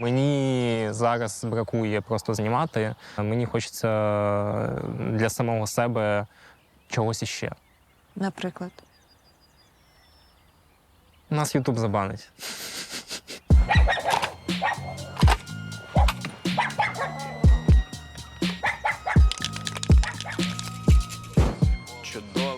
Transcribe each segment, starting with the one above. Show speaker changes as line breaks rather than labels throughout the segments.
Мені зараз бракує просто знімати. Мені хочеться для самого себе чогось іще.
Наприклад.
Нас Ютуб забанить.
Чудовий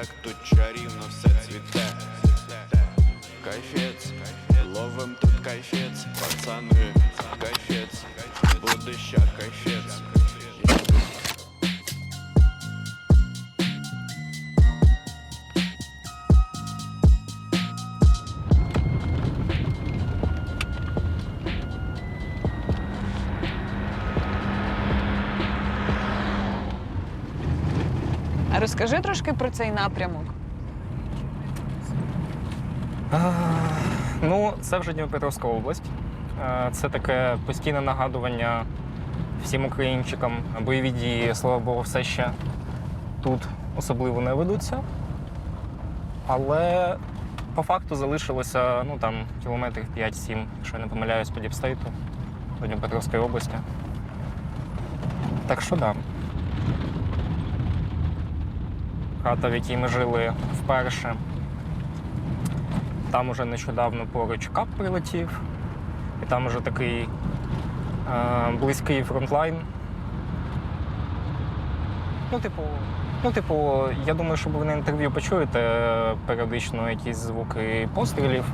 так тут чарівно все цвіте? Кайфець, ловим тут кайфець, пацани,
трошки про цей напрямок.
А, Ну, це вже Дніпропетровська область. Це таке постійне нагадування всім українчикам. Бойові дії, слава Богу, все ще тут особливо не ведуться. Але по факту залишилося ну, там, кілометрів 5-7, якщо я не помиляюсь, по Діпстейту до Дніпропетровської області. Так що да. Хата, в якій ми жили вперше. Там уже нещодавно поруч кап прилетів, і там уже такий е, близький фронтлайн. Ну, типу, ну, типу, я думаю, що ви на інтерв'ю почуєте е, періодично якісь звуки пострілів,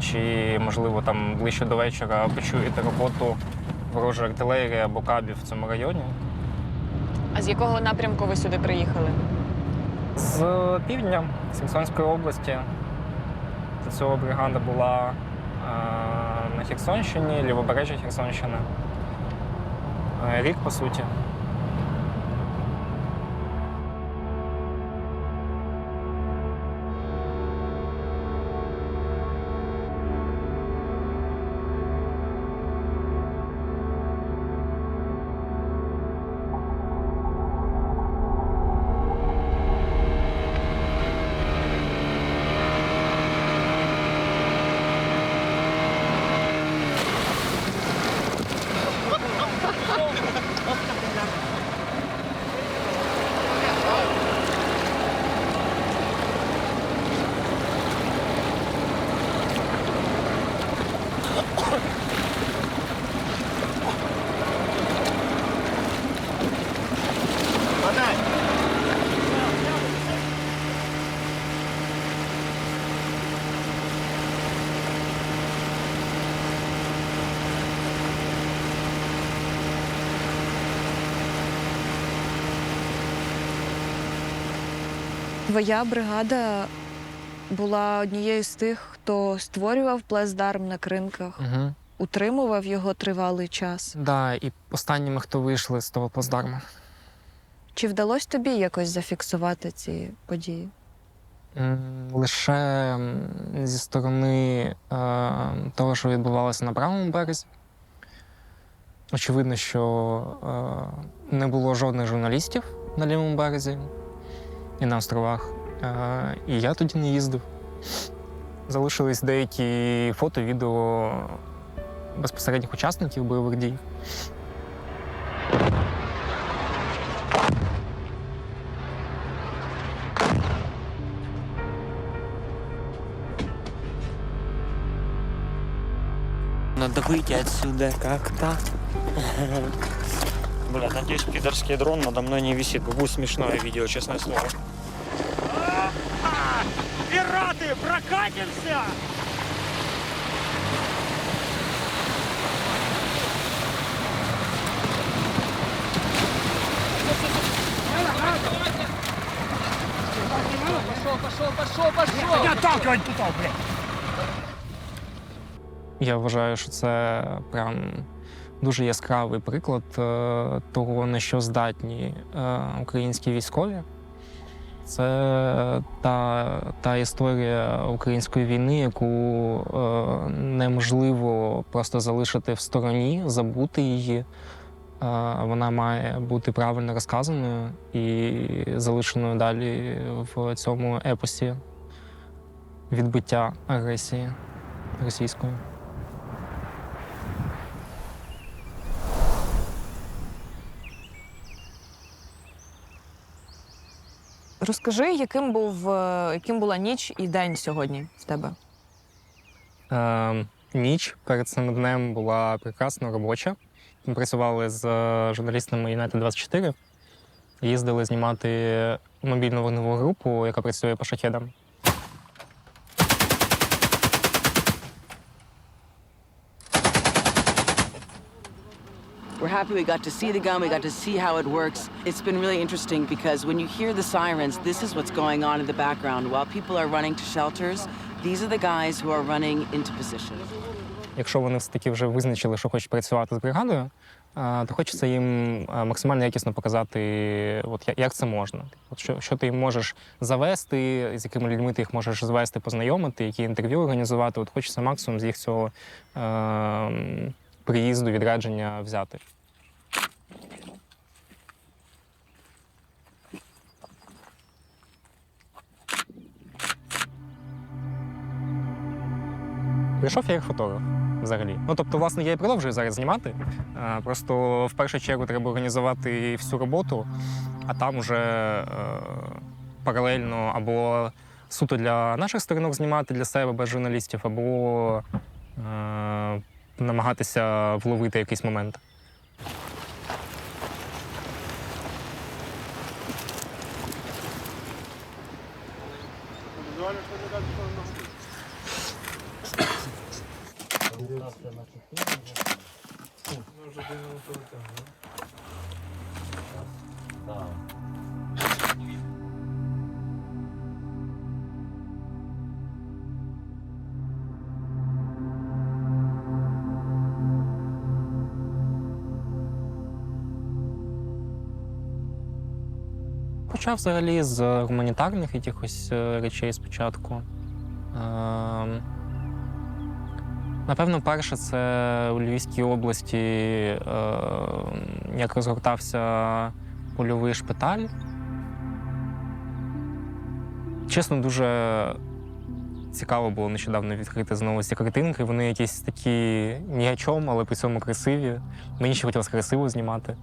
чи, можливо, там ближче до вечора почуєте роботу ворожої артилерії або кабів в цьому районі.
А з якого напрямку ви сюди приїхали?
З півдня Херсонської області. До цього бригада була е, на Херсонщині, лівобережжя Херсонщини. Е, Рік, по суті.
Твоя бригада була однією з тих, хто створював плацдарм на кринках,
Угу.
утримував його тривалий час.
Да, і останніми, хто вийшли з того плацдарму.
Чи вдалося тобі якось зафіксувати ці події?
М, Лише м, зі сторони е, того, що відбувалося на правому березі. Очевидно, що е, не було жодних журналістів на лівому березі і на островах. Е, і я тоді не їздив. Залишились деякі фото, відео безпосередніх учасників бойових дій.
Надо выйти отсюда как-то. Бля, надеюсь, пидорский дрон надо мной не висит. Будет смешное видео, честное слово. Пираты, прокатимся!
Я вважаю, що це прям дуже яскравий приклад е, того, на що здатні е, українські військові. Це та, та історія української війни, яку е, неможливо просто залишити в стороні, забути її. вона має бути правильно розказаною і залишеною далі в цьому епосі відбиття агресії російської.
Розкажи, яким був е, яким була ніч і день сьогодні в тебе?
Е, ніч перед цим днем була прекрасно робоча. Ми працювали з е, журналістами United 24 їздили знімати мобільну вогневу групу, яка працює по шахедам.
We're happy we got to see the gun, we got to see how it works. It's been really interesting because when you hear the sirens, this is what's going on in the background. While people are running to shelters, these are the guys who are running into position.
Якщо вони все таки вже визначили, що хочуть працювати з бригадою, е, то хочеться їм е, максимально якісно показати, от я- як це можна. От що, що ти їм можеш завести, з якими людьми ти їх можеш звести, познайомити, які інтерв'ю організувати. От хочеться максимум з їх цього е, м, приїзду, відрядження взяти. Прийшов я як фотограф взагалі. Ну тобто, власне, я і продовжую зараз знімати. Просто в першу чергу треба організувати всю роботу, а там уже е, паралельно або суто для наших сторінок знімати для себе без журналістів, або е, намагатися вловити якийсь момент. Почав взагалі з гуманітарних якихось е, речей спочатку. Ем, Напевно, перше, це у Львівській області, е, як розгортався польовий шпиталь. Чесно, дуже цікаво було нещодавно відкрити знову ці картинки. Вони якісь такі ні о чому, але при цьому красиві. Мені ще хотілося красиво знімати.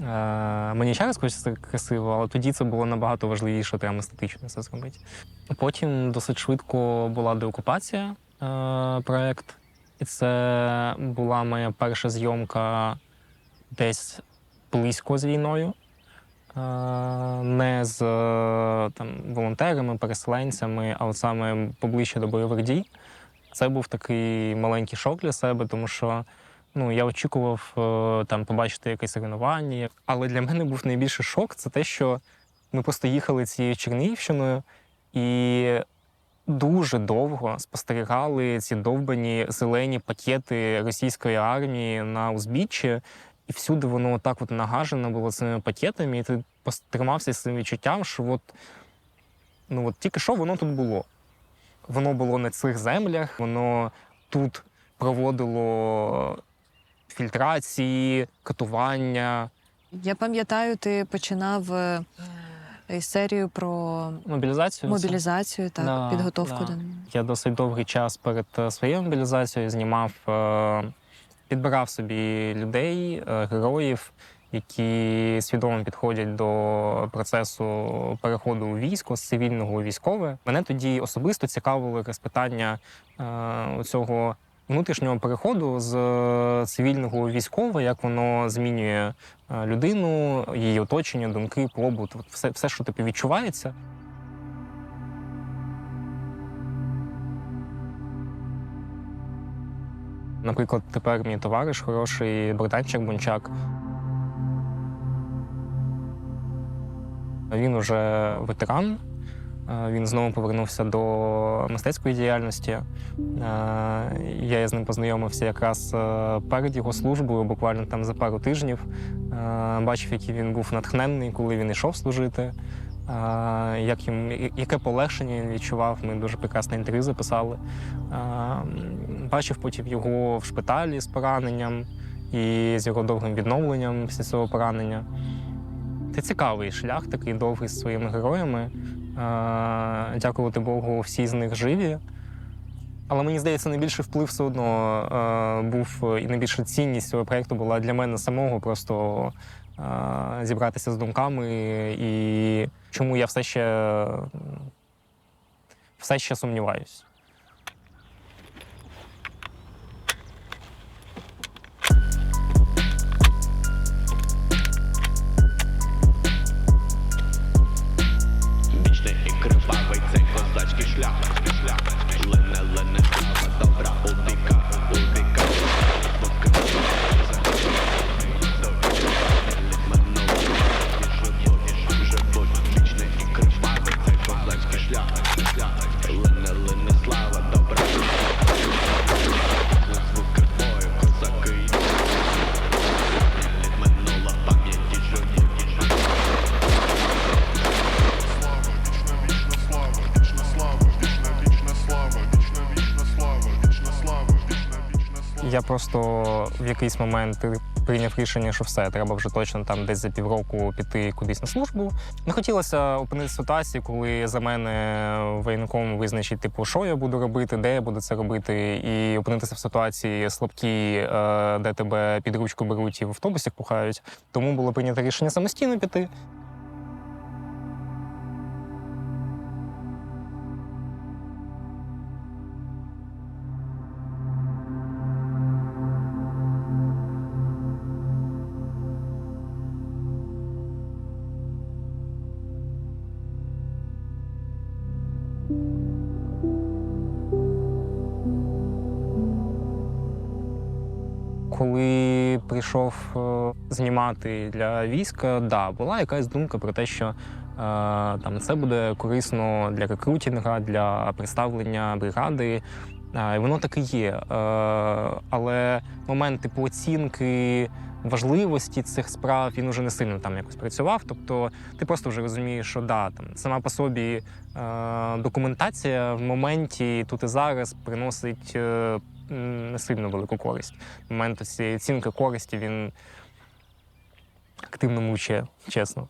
Е, Мені ще раз хочеться красиво, але тоді це було набагато важливіше, прямо естетично це зробити. Потім досить швидко була деокупація е, проект. І це була моя перша зйомка десь близько з війною. Е, Не з там, волонтерами, переселенцями, а саме поближче до бойових дій. Це був такий маленький шок для себе, тому що ну, я очікував е, там побачити якесь соревнування. Але для мене був найбільший шок це те, що ми просто їхали цією Чернігівщиною і дуже довго спостерігали ці довбані зелені пакети російської армії на узбіччі. І всюди воно так от нагажено було цими пакетами, і ти тримався цим відчуттям, що от, ну, от тільки що воно тут було. Воно було на цих землях, воно тут проводило фільтрації, катування,
Я пам'ятаю, ти починав е, серію про
мобілізацію.
мобілізацію, так,
Да,
підготовку
да.
до
Я досить довгий час перед е, своєю мобілізацією знімав, е, підбирав собі людей, е, героїв, які свідомо підходять до процесу переходу у військо з цивільного у військове. Мене тоді особисто цікавило якраз питання е, цього внутрішнього переходу з е, цивільного у військове, як воно змінює е, людину, її оточення, думки, побут, все, все, що типу відчувається. Наприклад, тепер мій товариш хороший Богданчик Бунчак. Він уже ветеран. Е, Він знову повернувся до мистецької діяльності. Е, Я з ним познайомився якраз е, перед його службою, буквально там за пару тижнів. Бачив, який він був натхненний, коли він йшов служити. Як їм, яке полегшення він відчував. Ми дуже прекрасне інтерв'ю записали. Бачив потім його в шпиталі з пораненням, і з його довгим відновленням після цього поранення. Це цікавий шлях, такий довгий з своїми героями. Е, Дякувати Богу, всі з них живі. Але мені здається, найбільший вплив все одно е, був і найбільша цінність цього проєкту була для мене самого просто е, зібратися з думками і чому я все ще, все ще сумніваюсь. Просто в якийсь момент прийняв рішення, що все, треба вже точно там десь за півроку піти кудись на службу. Не хотілося опинитися в ситуації, коли за мене воєнком визначить, типу, що я буду робити, де я буду це робити, і опинитися в ситуації слабкі, е, де тебе під ручку беруть і в автобусі пухають. Тому було прийнято рішення самостійно піти. Коли прийшов е, знімати для війська, да, була якась думка про те, що е, там це буде корисно для рекрутінга, для представлення бригади. Е, воно так і є. Е, але момент типу оцінки важливості цих справ він уже не сильно там якось працював. Тобто ти просто вже розумієш, що да, там сама по собі е, документація в моменті тут і зараз приносить. Е, не сильно велику користь. Момент цієї оцінки користі він активно мучає, чесно.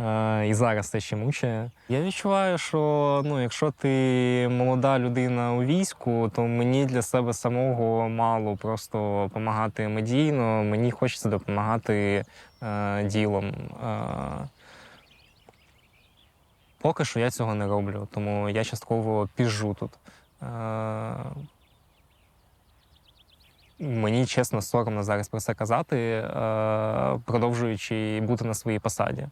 Е, І зараз це ще мучає. Я відчуваю, що ну, якщо ти молода людина у війську, то мені для себе самого мало просто допомагати медійно. Мені хочеться допомагати е, ділом. Е, поки що я цього не роблю, тому я частково піжу тут. Е, Мені чесно соромно зараз про це казати, е, продовжуючи бути на своїй посаді.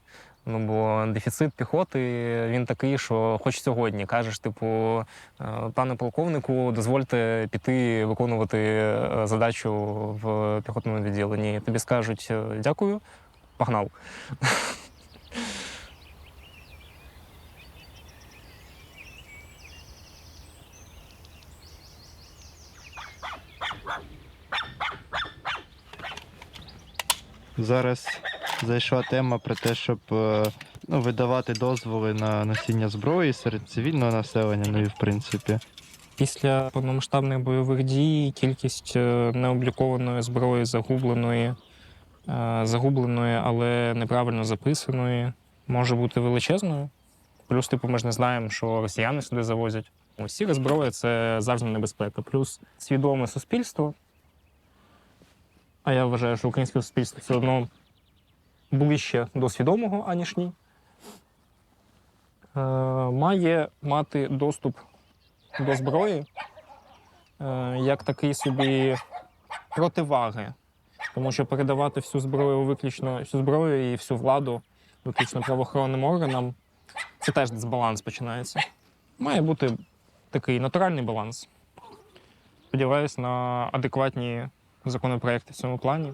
Ну бо дефіцит піхоти він такий, що хоч сьогодні кажеш, типу, е, пане полковнику, дозвольте піти виконувати е, задачу в піхотному відділенні. Тобі скажуть е, дякую, погнав.
Зараз зайшла тема про те, щоб е, ну, видавати дозволи на носіння зброї серед цивільного населення, ну і в принципі.
Після повномасштабних бойових дій кількість е, необлікованої зброї загубленої, е, загубленої, але неправильно записаної, може бути величезною. Плюс, типу, ми ж не знаємо, що росіяни сюди завозять. Усі зброя це завжди небезпека. Плюс свідоме суспільство. А я вважаю, що українське суспільство все одно ближче до свідомого, аніж ні. Е, має мати доступ до зброї е, як такий собі противаги. Тому що передавати всю зброю виключно всю зброю і всю владу виключно правоохоронним органам це теж дисбаланс починається. Має бути такий натуральний баланс. Сподіваюсь на адекватні законопроекти в цьому плані.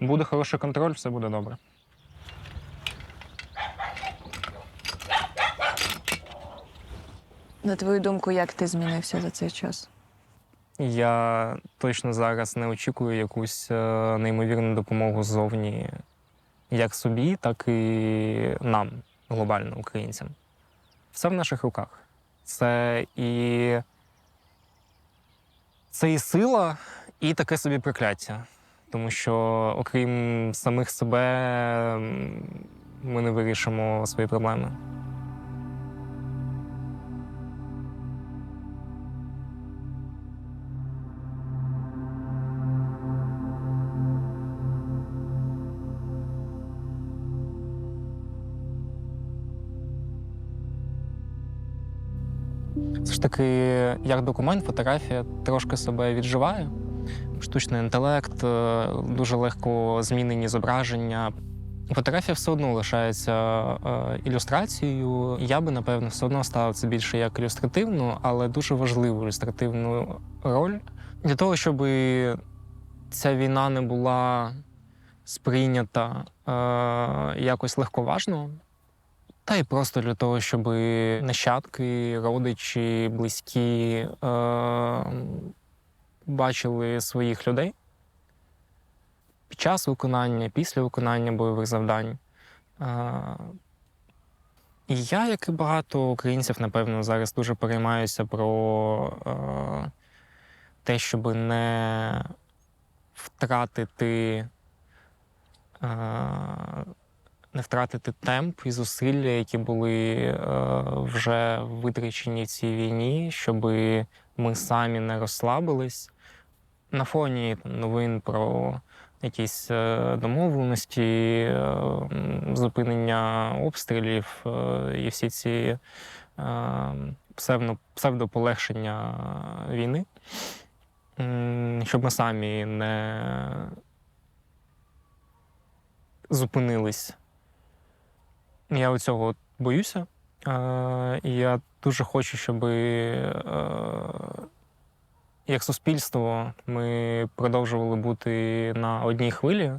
Буде хороший контроль, все буде добре.
На твою думку, як ти змінився за цей час?
Я точно зараз не очікую якусь е, неймовірну допомогу ззовні, як собі, так і нам, глобально, українцям. Все в наших руках. Це і, це і сила, І таке собі прокляття. Тому що, окрім самих себе, ми не вирішимо свої проблеми. Все ж таки, як документ, фотографія трошки себе відживає. Штучний інтелект, е, дуже легко змінені зображення. Фотографія все одно лишається е, ілюстрацією. Я би, напевно, все одно ставив це більше як ілюстративну, але дуже важливу ілюстративну роль для того, щоб ця війна не була сприйнята е, якось легковажно. Та й просто для того, щоб нащадки, родичі, близькі бачили своїх людей під час виконання, після виконання бойових завдань. І я, як і багато українців, напевно, зараз дуже переймаюся про е, те, щоб не втратити. Е, не втратити темп і зусилля, які були е, вже витрачені в цій війні, щоб ми самі не розслабились. На фоні новин про якісь е, домовленості, е, зупинення обстрілів е, і всі ці псевдо, псевдополегшення війни, щоб ми самі не зупинились. Я оцього от боюся. Я дуже хочу, щоб як суспільство ми продовжували бути на одній хвилі,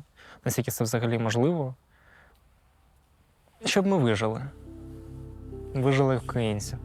наскільки це взагалі можливо. Щоб ми вижили. Вижили українці.